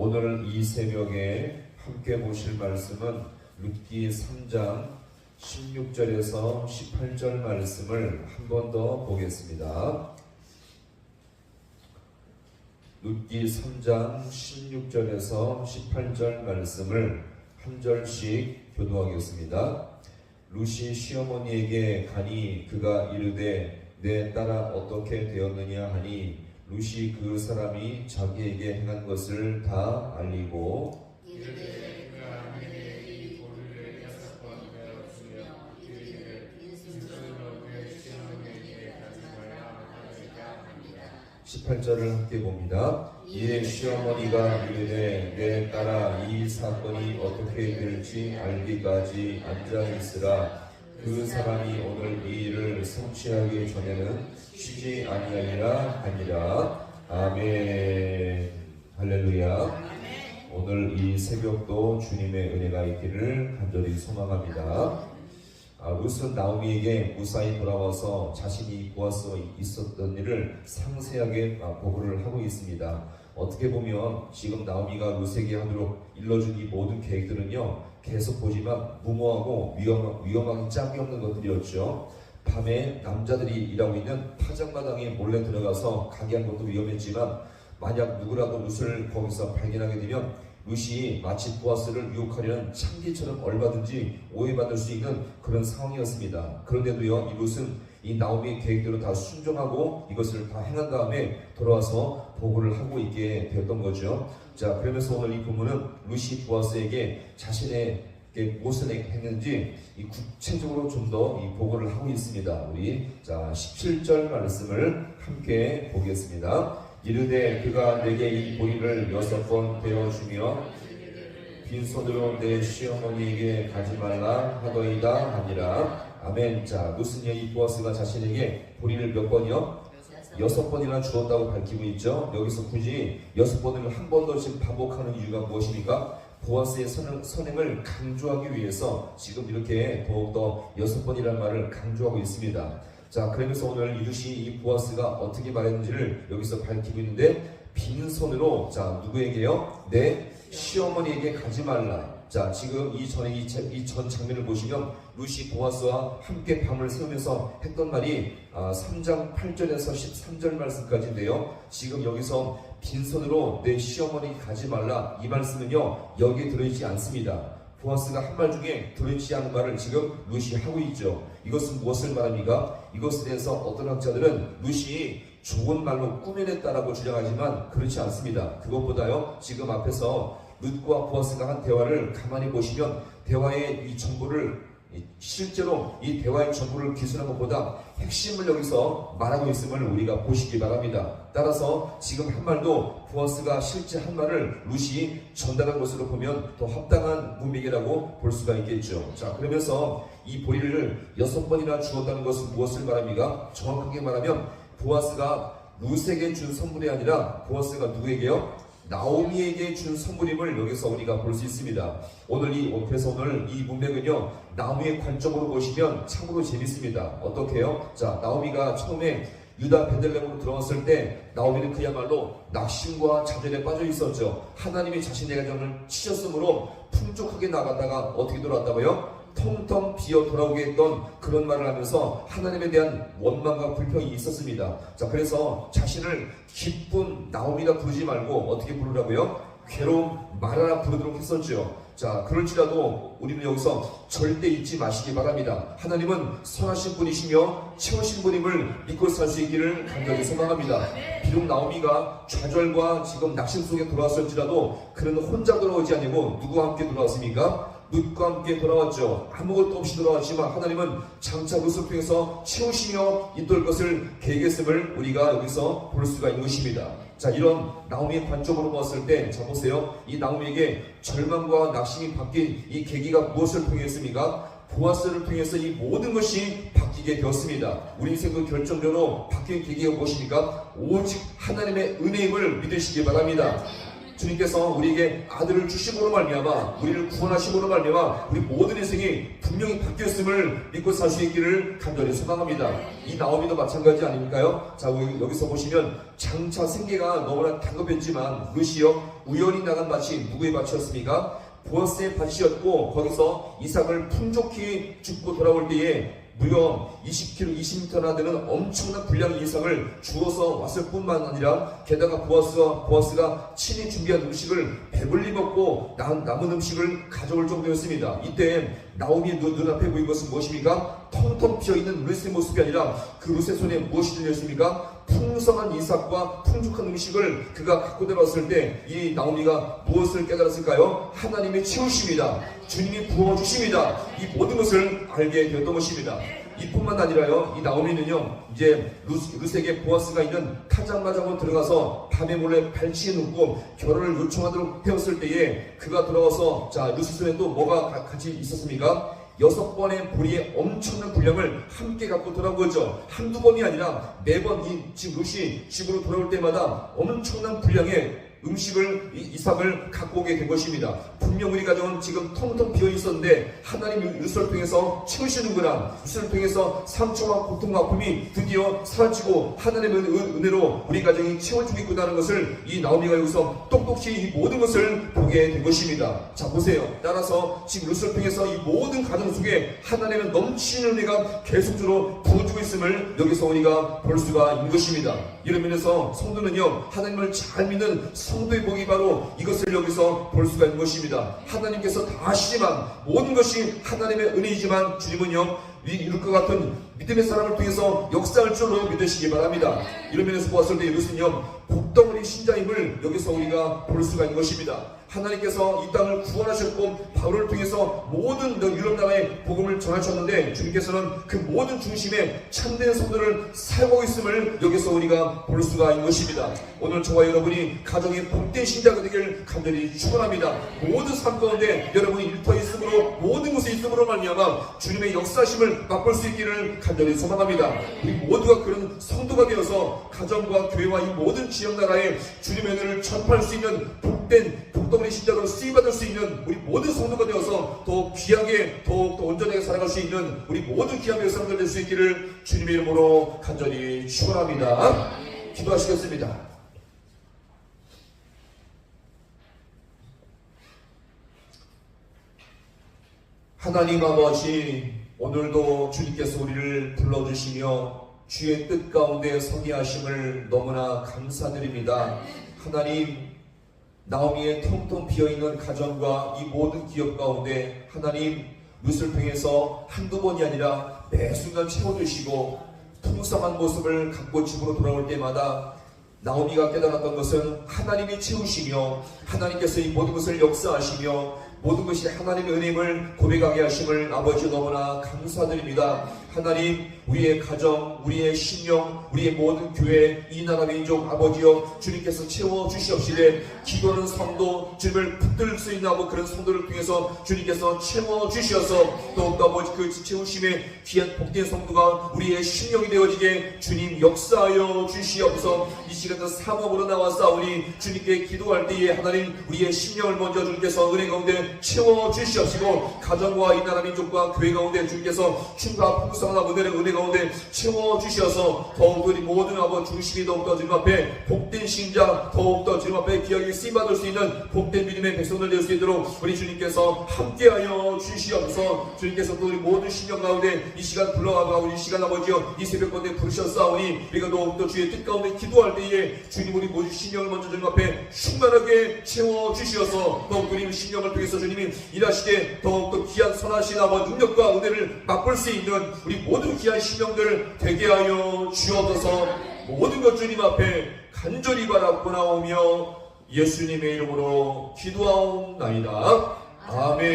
오늘 이 새벽에 함께 보실 말씀은 룻기 3장 16절에서 18절 말씀을 한 번 더 보겠습니다. 룻기 3장 16절에서 18절 말씀을 한 절씩 교도하겠습니다. 루시 시어머니에게 가니 그가 이르되 내 딸아 어떻게 되었느냐 하니 루시 그 사람이 자기에게 행한 것을 다 알리고 이르되 그 아내에게 이 고리를 여섯 번 베어주며 이르기를 빈손으로 그 시어머니에게 가지 말라 하리라 합니다. 18절을 함께 봅니다. 이에 시어머니가 이르되 내 딸아 이 사건이 어떻게 될지 알기까지 앉아 있으라 그 사람이 오늘 이 일을 성취하기 전에는 쉬지 아니하리라 하니라 아멘 할렐루야 오늘 이 새벽도 주님의 은혜가 있기를 간절히 소망합니다. 아, 룻은 나오미에게 무사히 돌아와서 자신이 보아서 있었던 일을 상세하게 아, 보고를 하고 있습니다. 어떻게 보면 지금 나오미가 룻에게 하도록 일러준 이 모든 계획들은요 계속 보지만 무모하고 위험, 위험하기 짝이 없는 것들이었죠. 밤에 남자들이 일하고 있는 파장마당에 몰래 들어가서 가게 한 것도 위험했지만 만약 누구라도 룻을 거기서 발견하게 되면 룻이 마치 보아스를 유혹하려는 창기처럼 얼마든지 오해받을 수 있는 그런 상황이었습니다. 그런데도요, 이 룻은 이 나오미의 계획대로 다 순종하고 이것을 다 행한 다음에 돌아와서 보고를 하고 있게 되었던 거죠. 자, 그러면서 오늘 이 부분은 룻이 보아스에게 자신의 무엇을 했는지 이 구체적으로 좀 더 이 보고를 하고 있습니다. 우리 자 17절 말씀을 함께 보겠습니다. 이르되 그가 내게 이 보리를 여섯 번 베어 주며 빈손으로 내 시어머니에게 가지 말라 하더이다 하니라 아멘 자 무슨 이 보아스가 자신에게 보리를 몇 번이요? 여섯 번이나 주었다고 밝히고 있죠 여기서 굳이 여섯 번을 한 번더 지금 반복하는 이유가 무엇입니까? 보아스의 선, 선행을 강조하기 위해서 지금 이렇게 더욱더 여섯 번이라는 말을 강조하고 있습니다 자 그러면서 오늘 이루시 이 보아스가 어떻게 말했는지를 여기서 밝히고 있는데 빈손으로 자 누구에게요? 내 시어머니에게 가지 말라. 자 지금 이 전에 이전 장면을 보시면 루시 보아스와 함께 밤을 새우면서 했던 말이 아, 3장 8절에서 13절 말씀까지인데요. 지금 여기서 빈손으로 내 시어머니 가지 말라 이 말씀은요 여기에 들어있지 않습니다. 보아스가 한 말 중에 들어있지 않은 말을 지금 루시 하고 있죠. 이것은 무엇을 말합니까? 이것에 대해서 어떤 학자들은 루시 좋은 말로 꾸며냈다라고 주장하지만 그렇지 않습니다. 그것보다요, 지금 앞에서 룻과 보아스가 한 대화를 가만히 보시면 대화의 이 정보를 실제로 이 대화의 전부를 기술한 것보다 핵심을 여기서 말하고 있음을 우리가 보시기 바랍니다. 따라서 지금 한 말도 부어스가 실제 한 말을 루시 전달한 것으로 보면 더 합당한 문맥이라고 볼 수가 있겠죠. 자, 그러면서 이 보리를 여섯 번이나 주었다는 것은 무엇을 말합니까? 정확하게 말하면 부아스가 루스에게 준 선물이 아니라 부아스가 누구에게요? 나오미에게 준 선물임을 여기서 우리가 볼 수 있습니다. 오늘 이 그래서 오늘 이 문맥은요 나오미의 관점으로 보시면 참으로 재밌습니다. 어떻게요? 자 나오미가 처음에 유다 베들레헴으로 들어왔을 때 나오미는 그야말로 낙심과 좌절에 빠져 있었죠. 하나님이 자신의 가정을 치셨으므로 풍족하게 나갔다가 어떻게 돌아왔다고요? 텅텅 비어 돌아오게 했던 그런 말을 하면서 하나님에 대한 원망과 불평이 있었습니다. 자, 그래서 자신을 기쁜 나오미라 부르지 말고 어떻게 부르라고요? 괴로움 말하라 부르도록 했었죠. 자, 그럴지라도 우리는 여기서 절대 잊지 마시기 바랍니다. 하나님은 선하신 분이시며 채우신 분임을 믿고 살 수 있기를 간절히 소망합니다. 비록 나오미가 좌절과 지금 낙심 속에 돌아왔을지라도 그는 혼자 돌아오지 아니고 누구와 함께 돌아왔습니까? 룻과 함께 돌아왔죠. 아무것도 없이 돌아왔지만 하나님은 장차 룻을 통해서 채우시며 이끌 것을 계획했음을 우리가 여기서 볼 수가 있는 것입니다. 자, 이런 나오미의 관점으로 보았을 때, 자, 보세요. 이 나오미에게 절망과 낙심이 바뀐 이 계기가 무엇을 통했습니까? 보아스를 통해서 이 모든 것이 바뀌게 되었습니다. 우리 인생도 결정적으로 바뀐 계기가 무엇입니까? 오직 하나님의 은혜임을 믿으시기 바랍니다. 주님께서 우리에게 아들을 주심으로 말미암아 우리를 구원하심으로 말미암아 우리 모든 인생이 분명히 바뀌었음을 믿고 살 수 있기를 간절히 소망합니다. 이 나오미도 마찬가지 아닙니까요? 자 여기- 여기서 보시면 장차 생계가 너무나 다급했지만 루시여 우연히 나간 밭이 누구의 밭이었습니까? 보아스의 밭이었고 거기서 이삭을 풍족히 죽고 돌아올 때에 무려 20kg, 20m나 되는 엄청난 분량의 이삭을 주어서 왔을 뿐만 아니라 게다가 보아스가, 보아스가 친히 준비한 음식을 배불리 먹고 남, 남은 음식을 가져올 정도였습니다. 이때 나오미의 눈, 눈앞에 보인 것은 무엇입니까? 텅텅 비어있는 루스의 모습이 아니라 그 루스의 손에 무엇이 들렸습니까? 풍성한 이삭과 풍족한 음식을 그가 갖고 들어왔을 때 이 나오미가 무엇을 깨달았을까요? 하나님의 치우심이다. 주님이 부어주심이다. 이 모든 것을 알게 되었던 것입니다. 이뿐만 아니라요, 이 나오미는요, 이제 루스, 루스에게 보아스가 있는 타작마장으로 들어가서 밤에 몰래 발치에 눕고 결혼을 요청하도록 해왔을 때에 그가 돌아와서 자, 루스 손에 또 뭐가 가- 같이 있었습니까? 여섯 번의 보리의 엄청난 분량을 함께 갖고 돌아온 거죠. 한두 번이 아니라 매번 이 지금 루시 집으로 돌아올 때마다 엄청난 분량의 음식을 이- 이삭을 갖고 오게 된 것입니다. 분명 우리 가정은 지금 텅텅 비어 있었는데 하나님 유스를 통해서 채우시는구나. 유스를 통해서 상처와 고통과 아픔이 드디어 사라지고 하나님의 은- 은혜로 우리 가정이 채워지고 있구나는 것을 이 나오미가 여기서 똑똑히 이 모든 것을 보게 된 것입니다. 자 보세요. 따라서 지금 루스를 통해서 이 모든 가정 속에 하나님의 넘치는 은혜가 계속적으로 부어주고 있음을 여기서 우리가 볼 수가 있는 것입니다. 이런 면에서 성도는요 하나님을 잘 믿는 성도의 복이 바로 이것을 여기서 볼 수가 있는 것입니다. 하나님께서 다 하시지만 모든 것이 하나님의 은혜이지만 주님은요 이- 이럴 것 같은 믿음의 사람을 통해서 역사할 줄로 믿으시기 바랍니다. 이런 면에서 보았을 때 이것은요 복덩어리 신자임을 여기서 우리가 볼 수가 있는 것입니다. 하나님께서 이 땅을 구원하셨고 바울을 통해서 모든 유럽 나라의 복음을 전하셨는데 주님께서는 그 모든 중심에 참된 성도를 사용하고 있음을 여기서 우리가 볼 수가 있는 것입니다. 오늘 저와 여러분이 가정의 복된 신자가 되길 간절히 축원합니다. 모든 삶 가운데 여러분이 일터 있음으로 모든 곳에 있음으로 말미암아 주님의 역사심을 맛볼 수 있기를 간절히 소망합니다. 우리 모두가 그런 성도가 되어서 가정과 교회와 이 모든 지역 나라에 주님의 은혜를 전파할 수 있는 복된 복 덩어리 신자로 쓰임받을 수 있는 우리 모든 성도가 되어서 더 귀하게 더욱 더 온전하게 살아갈 수 있는 우리 모든 귀한 백성들 될 수 있기를 주님의 이름으로 간절히 축원합니다. 기도하시겠습니다. 하나님 아버지 오늘도 주님께서 우리를 불러주시며 주의 뜻 가운데 서게 하심을 너무나 감사드립니다. 하나님 나오미의 텅텅 비어있는 가정과 이 모든 기업 가운데 하나님 룻을 통해서 한두 번이 아니라 매 순간 채워주시고 풍성한 모습을 갖고 집으로 돌아올 때마다 나오미가 깨달았던 것은 하나님이 채우시며 하나님께서 이 모든 것을 역사하시며 모든 것이 하나님의 은임을 고백하게 하심을 아버지 너무나 감사드립니다. 하나님 우리의 가정, 우리의 신령, 우리의 모든 교회, 이 나라 민족 아버지여 주님께서 채워 주시옵시되 기도하는 성도 주님을 붙들 수 있는 그런 성도를 통해서 주님께서 채워 주시어서 더욱더 아버지 그 채우심의 귀한 복된 성도가 우리의 신령이 되어지게 주님 역사하여 주시옵소서. 이 시간도 사모으로 나와 싸우니 주님께 기도할 때에 하나님 우리의 신령을 먼저 주님께서 은혜 가운데 채워 주시옵시고 가정과 이 나라 민족과 교회 가운데 주님께서 춤과 풍성 한 은혜를 은혜 가운데 채워 주셔서 더욱 우리 모든 아버지 중심이 더욱더 주님 앞에 복된 신자 더욱더 주님 앞에 귀하게 쓰임받을 수 있는 복된 믿음의 백성들 될 수 있도록 우리 주님께서 함께하여 주시옵소서. 주님께서 또 우리 모든 신령 가운데 이 시간 불러가고 우리 시간 아버지여 이 새벽 가운데 부르셨사오니 우리가 더욱더 주의 뜻 가운데 기도할 때에 주님 우리 모든 신령을 먼저 주님 앞에 충만하게 채워 주시어서 더욱 우리 신령을 통해서 주님이 일하시게 더욱더 귀한 선하신 아버지 능력과 은혜를 맛볼 수 있는 우리 모든 귀한 신령들 되게 하여 주옵소서 모든 것 주님 앞에 간절히 바라고 나오며 예수님의 이름으로 기도하옵나이다. 아멘.